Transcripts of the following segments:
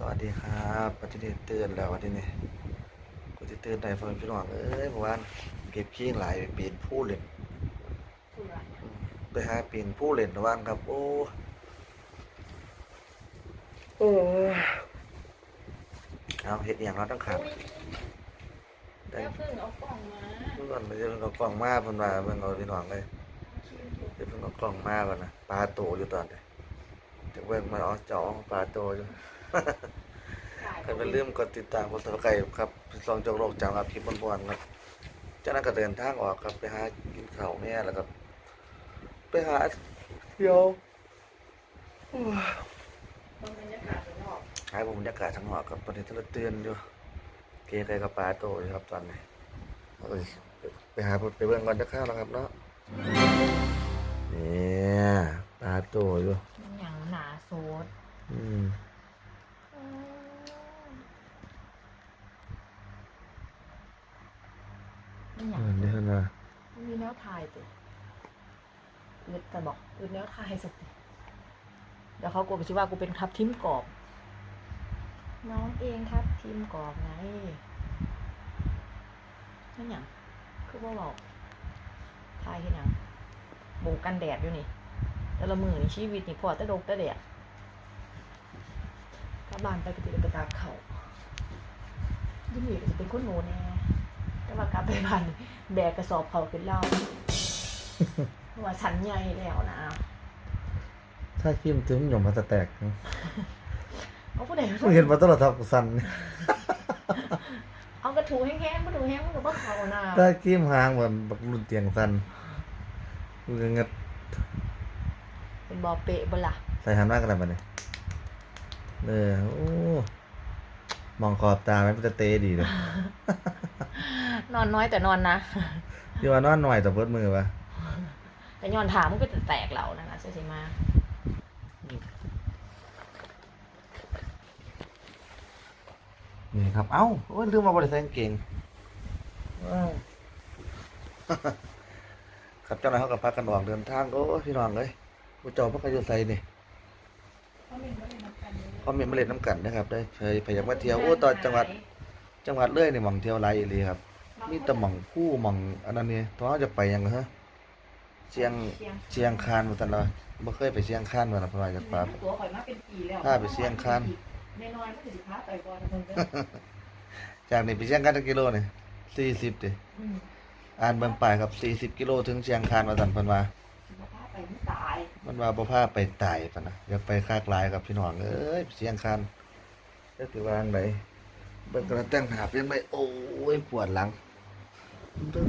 สวัสดีครับปฏิเดตื่นแล้ววันนี้กูจะตื่นได้เฟิร์นพี่น้องเอ้ยเมื่อวานเก็บขี้หลายไปปีนผู้เล่นคุณอะไปหาปีนผู้เล่นเมื่อวานครับโอ้โอ้เอาเห็ดอหย่างเราต้องขังอุ๊ยได้แม่เพิ่งเอากล่องมาเมื่อก่อนไปเจอเอากล้องมาเพิ่นว่าเพิ่นเอาพี่น้องเลยเดี๋ยวเพิ่นเอากล้องมาก่อนนะปลาโตอยู่ตอนนี้ จะเบิ่งมันเอาจ่อปลาโตอยู่ใครเป็นลืมกดติดตามกดติดตามครับลองจองโลกจำครับคลิปบวนๆครับจากนั้นก็เดินทางออกครับไปหากินข้าวแม่แล้วก็ไปหาเที่ยวโอ้ยบางบรรยากาศข้างนอกหายผมบรรยากาศทั้งนอกครับตอนนี้ทะเลเตือนอยู่เกยไกลกับปลาโตอยู่ครับตอนนี้เอาไปไปหาไปเบิ่งก่อนจะข้าวแล้วครับเนาะเนี่ยปลาโตอยู่ โซดอืมมันอเอย่างมันอนี่เห็นว่ามีแนวถ่ายติอึดแต่บอกอึดแนวถ่ายสักทีเดี๋ยวเขากลัวไปชิว่ากูเป็นทับทิมกรอบ น้องเองทับทิมกรอบไงนั่นอย่างคือว่าบอกถ่ายที่หนังโบกกันแดดอยู่นี่ แต่ละมือนี่ชีวิตนี่พอแต่ดกแต่แดด กลับบ้านไปก็ติไปตากเขายิ่งหนีก็จะเป็นคนโง่แน่แต่ว่ากลับไปบ้านนี่แบกกระสอบเขาขึ้นเล่าว่าฉันใหญ่แล้วนะ ถ้าคิมถึงหย่อมมันจะแตกนะเอาผู้ใดมึงเห็นมาตลอดทับกูสั่นเอากระถูแห้งๆกระถูแห้งมันก็บ่เขานะถ้าคิมหางเหมือนบักรุ่นเตียงสั่นมึงเงัดเป็นบอเปะบ่ล่ะใส่หันมากกันอะไรมาเนี่ย เออโอ้มองขอบตามันจะเตะดีเลยนอนน้อยแต่นอนนะที่ว่านอนหน่อยแต่เบิดมือปะแต่ย้อนถามมันก็จะแตกเหล่านะนะเสียสิมานี่ครับ เอ้าโอ้ยลืมมาบริษัทกางเก่งอ้าวครับเจ้าหน้ายเขากับพากันออกเดินทางโอ้ยพี่น้องเลยผู้เจ้าพักกันอยู่ไสนี่ เขามีมาเล่นน้ำกันนะครับ ได้เคยพยายามมาเที่ยวโอ้ตอนจังหวัดจังหวัดเลยนี่หม่องเที่ยวไรเลยครับ มีแต่หม่องผู้หม่องอันนั้นนี่ตอนเราจะไปยังไงฮะเชียงเชียงคานมาตลอดบ่เคยไปเชียงคานมาแล้วเพราะว่าจะปลาตัวข่อยมาเป็นปีแล้วพาไปเสี่ยงคานแน่นอนก็สิพาไปก่อนเพิ่นเด้อจากนี่ไปเชียงคานจักกิโลนี่สี่สิบดิอืมอ่านเบิ่งป้ายครับสี่สิบกิโลถึงเชียงคานมาสั่นเพิ่นว่าสิบ่พาไปมันตาย มันว่าบ่พาไปตายปะนะอยากไปคากหลายกับพี่น้องเอ้ยเชียงคานจักสิว่าจังไดเบิ่งกระแต่งหาเป็นไปโอ้ยปวดหลังเด้อ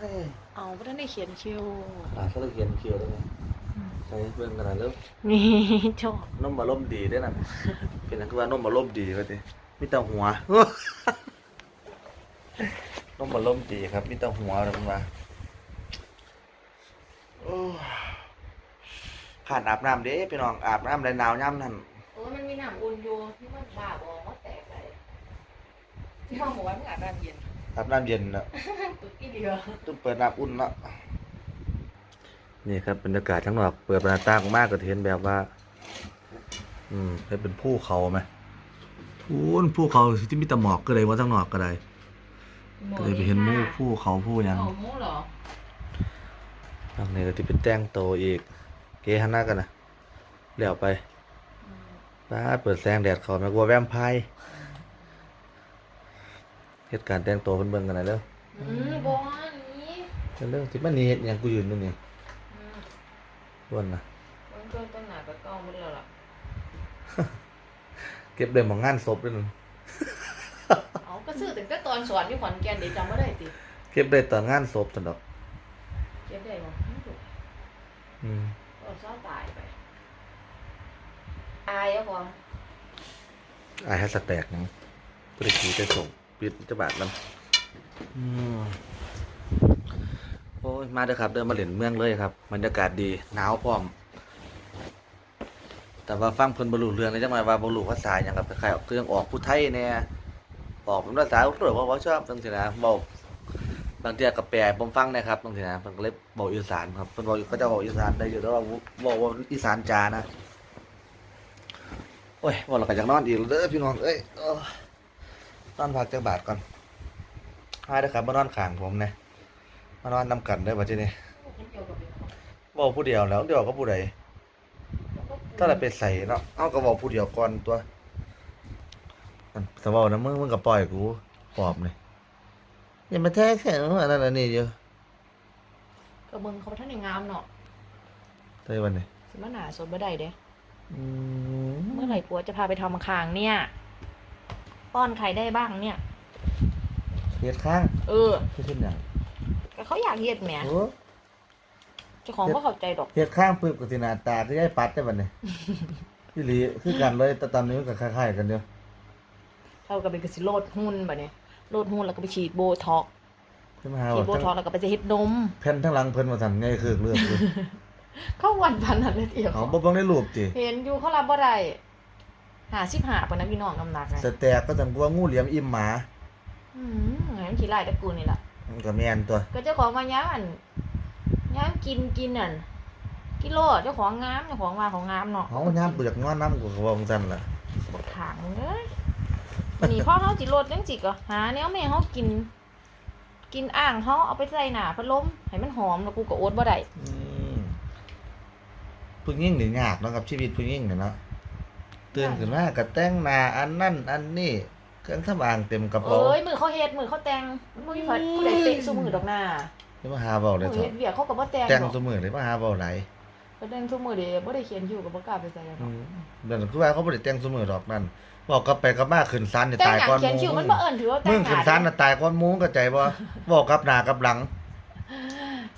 เอ้ยเอาบ่ทันได้เขียนคิวอ่าถ้าเราเขียนเขียวได้ไหมใช้เบิ่งกันหน่อยเร็วนี่ชอบนมอารมณ์ดีได้อนั่นเป็นอันคือว่านมอารมณ์ดีว่าติมีแต่หัวนมอารมณ์ดีครับมีแต่หัวเลยมันว่าโอ้ ขาดอาบน้ำเด้พี่น้องอาบน้ำได้หนาวย่ำนั่นโอ้ยมันมีน้ำอุ่นอยู่ที่มันบ้าบอว่าแตกไปที่ห้องบอกว่ามันอาบน้ำเย็นอาบน้ำเย็นแล้วตุ๊กกี้เดียวต้องเปิดน้ำอุ่นแล้วนี่ครับบรรยากาศข้างนอกเปิดหน้าต่างมากก็เห็นแบบว่า อืมให้เป็นภูเขาไหมพูนภูเขาที่มีแต่หมอกก็เลยว่าทั้งนอกก็ได้ก็เลยไปเห็นหมู่ผู้เขาผู้หยังเอาหมูเหรอทางนี้ก็ที่เป็นแต้งโตอีก เกหันหน้ากันนะเลี้ยวไปป้าดเปิดแสงแดดเขาแม่กลัวแวมไพร์เหตุการณ์แต่งตัวเพิ่นเบิ่งกันหน่อยเร็วอืมบอนี้เร็วที่มันนี่เฮ็ดหยังกูยืนอยู่นี่อืมล้วนนะมันเกินต้นหนาไปกล้องหมดแล้วล่ะเก็บได้หมองงานศพด้วยนั่นเอาก็ซื้อถึงแต่ตอนสอนที่ขอนแก่นเดี๋ยวจำไม่ได้ติเก็บได้ตอนงานศพซั่นดอกเก็บได้บ่ไม่ถูก อืมก็เศร้าตายไป อายอะบ่อายฮัสแตกหยังบ่ได้ขี่ได้ส่งปิดจะบาดนํอืมโอ้ย มาเด้อครับ เดินมาเล่นเมืองเลยครับบรรยากาศดีหนาวพร้อม แต่ว่าฟังเพิ่นบ่รู้เรื่องเลยจังไดว่าบ่รู้ภาษาหยังครับคล้ายๆออกเครื่องออกผู้ไทยแน่ออกเป็นภาษาอุตรว่าบ่ชอบจังซี่นะเว้า บางเที่ยก็แปลผมฟังนะครับจังซี่นะเพิ่นก็เลยเว้าอีสานครับเพิ่นเว้าเขาจะเว้าอีสานได้อยู่แต่ว่าเว้าว่าอีสานจานะโอ้ยบอกเราก็อยากนอนอีกแล้วเด้อพี่น้องเอ้ยนอนพักจักบาทก่อนหายเด้อครับมานอนข้างผมนี่ยมานอนนำกันได้อบัดนี้บอกผู้เดียวแล้วเดี๋ยวก็ผู้ใดถ้าเราไปใส่เนาะเอาก็บอกผู้เดียวก่อนตัวอันแต่ว่านะมึงมึงก็ปล่อยกูปอบเลย อย่ามาแท้แข็งอันนั้นอันนี้เยอะก็มึงเขาบ่ท่านในงามเนาะเท่วันนี้สิมาหนาสดบ่ได้เด้ อืเมื่อไหร่ปัวจะพาไปทำคางเนี่ย ป้อนใครได้บ้างเนี่ย เฮ็ดข้างเออเฮ็ดขึ้นอย่างก็เขาอยากเฮ็ดแหมโอ้เจ้าของก็เข้าใจดอก เฮ็ดข้างปึ๊บก็สิหน้าตาคือยายปัดได้บัดนี้พี่หลีคือกันเลยแต่ตอนนี้มันก็คล้ายๆกันเด้อ เท่ากับเป็นกสิโลดหุ้นแบบนี้โลดหุ้นแล้วก็ไปฉีดโบท็อกซ์ใช่ไหมฮะฉีดโบว่าท็อกซ์แล้วก็ไปจะเฮ็ดนม แผ่นทั้งหลังเพิ่นว่าซั่นไงคือเลือกอยู่ เข้าวันพันนั่นเลยเดียว เอาบ่เบิ่งในรูปติเห็นอยู่เขารับบ่ได้หาสิบหาปะนะพี่น้องน้ำหนักไงสแตกก็จังกลัวงูเหลี่ยมอิ่มหมาอืมไงมันขี้ไล่ตระกูลนี่แหละมันก็แม่นตัว ก็เจ้าของมาย้านย้านกินกินนั่นกิโลเจ้าของงามเจ้าของมาของงามเนาะเฮายามเปลือกงอนน้ำกูก็ว่าจังซั่นล่ะบกถางมึงเอ้ย วันนี้พ่อเขาจิโรดจังจิก็หาแนวแม่เขากิน กินอ่างเขาเอาไปใส่หนาพัดลมให้มันหอมแล้วกูก็โอ๊ตบ่ได้อืมผู้หญิงนี่ยากเนาะกับชีวิตผู้หญิงเนี่ยเนาะตื่นขึ้นมาก็แต่งหน้าอันนั่นอันนี้เครื่องสำอางเต็มกระเป๋าเอ้ยมือเขาเฮ็ดมือเขาแต่งมือเขาผู้ใดเตะสู้มือดอกหน้าสิมาหาเว้าได้มือเถเฮ็อะดเวียกเขาก็บ่แต่งแต่งดอกซุมื้อเลยมาหาเว้าหลายเขาแต่งสู้มือเด้บ่ได้เขียนอยู่ก็บ่กล้าไปใส่แล้วอืเนาะมเดี๋ยวคือว่าเขาบ่ได้แต่งซุมื้อดอกนั่นบอกกลับไปกลับมาขึ้นศาลนี่แต่งตายหยังก่อนเขียนคิวมันบ่เอิ้นถือว่าแต่มึงงหขึ้นน้าศาลน่ะตายก่อนมุ้งเข้าใจบ่บอกกับหน้ากับหลัง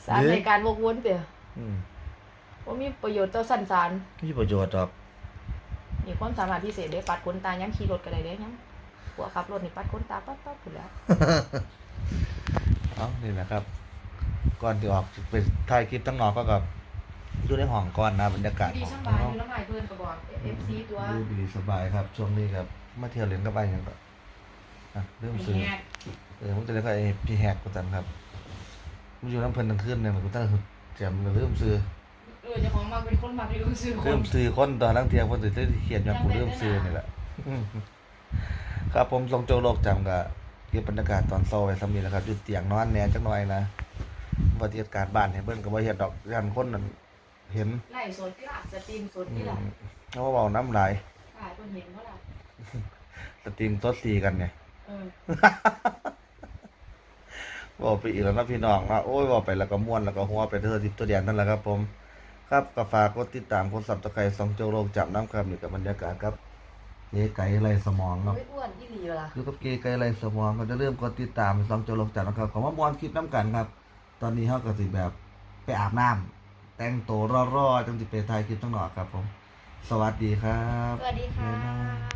สารในการวกวนเด้ออืมบ่มีประโยชน์ต่อสันสารไม่มีประโยชน์ดอก นี่ความสามารถพิเศษเด้ปัดขนตาย้ำขี่รถก็ได้เด้ย้ำหัวขับรถนี่ปัดขนตาปั๊บปั๊บพุ่นแล้ว เอานี่แหละครับ ก่อนที่ออกไปถ่ายคลิปตั้งนอกก็กับ อยู่ในห้องก่อนนะบรรยากาศดีของสบายอยู่น้ำลายเพิ่นก็บอก FC ตัวดูดีสบายครับช่วงนี้ครับมาเที่ยวเล่นกับไปอย่างก็อะเริ่มซื้อแฮกเออผมจะเรียกว่าไอ้พี่แหกกูจันครับมันอยู่น้ำเพลินทั้งคืนเนี่ยมันกูตั้งเจียมเริ่มซื้อเออเจ้าของมักเป็นคนมักลืมซื้อคเริ่นมซื้อคนตอนลังเทียคนตื่นเต้นเขียนอย่างกูเริ่มซื้อนี่แหละ ครับผมทรงโจโลกจำกับเก็บบรรยากาศตอนโซไว้สมีแล้วครับอยู่เตียงนอนแหน่จักหน่อยนะปฏิบัติการบ้านเห็นเบิ้นก็บ่เฮ็ดดอกยันคนนั่น เห็นไล่สดที่ล่ะสตรีมสดอืที่ล่ะมเขาก็เว้าน้ำลายขายคนเห็นเมื่อล่ะสตรีมตัวสีกันเนี่ยเออบอกไปอีกแล้วนะพี่น้องนะโอ้ยบอกไปแล้วก็ม่วนแล้วก็หัวไปเธอทิพตัวเดียนนั่นแหละครับผม ครับก็ฝากกดติดตามกดซับสไครต์สองโจโลกจับน้ำครับนี่กับบรรยากาศครับเก๋ไก่ไรสมองเนาะไม่อ้วนที่หลีเวลาคือกับเก๋ไก่ไรสมองก็จะเริ่มกดติดตามสองโจโลกจับนะครับขอมามวนคลิปน้ำกันครับ ตอนนี้เขาก็สิแบบไปอาบน้ำ แต่งตัวรอๆจังสิไปถ่ายคลิปตั้งหนอกครับผม สวัสดีครับ สวัสดีค่ะบ๊ายบาย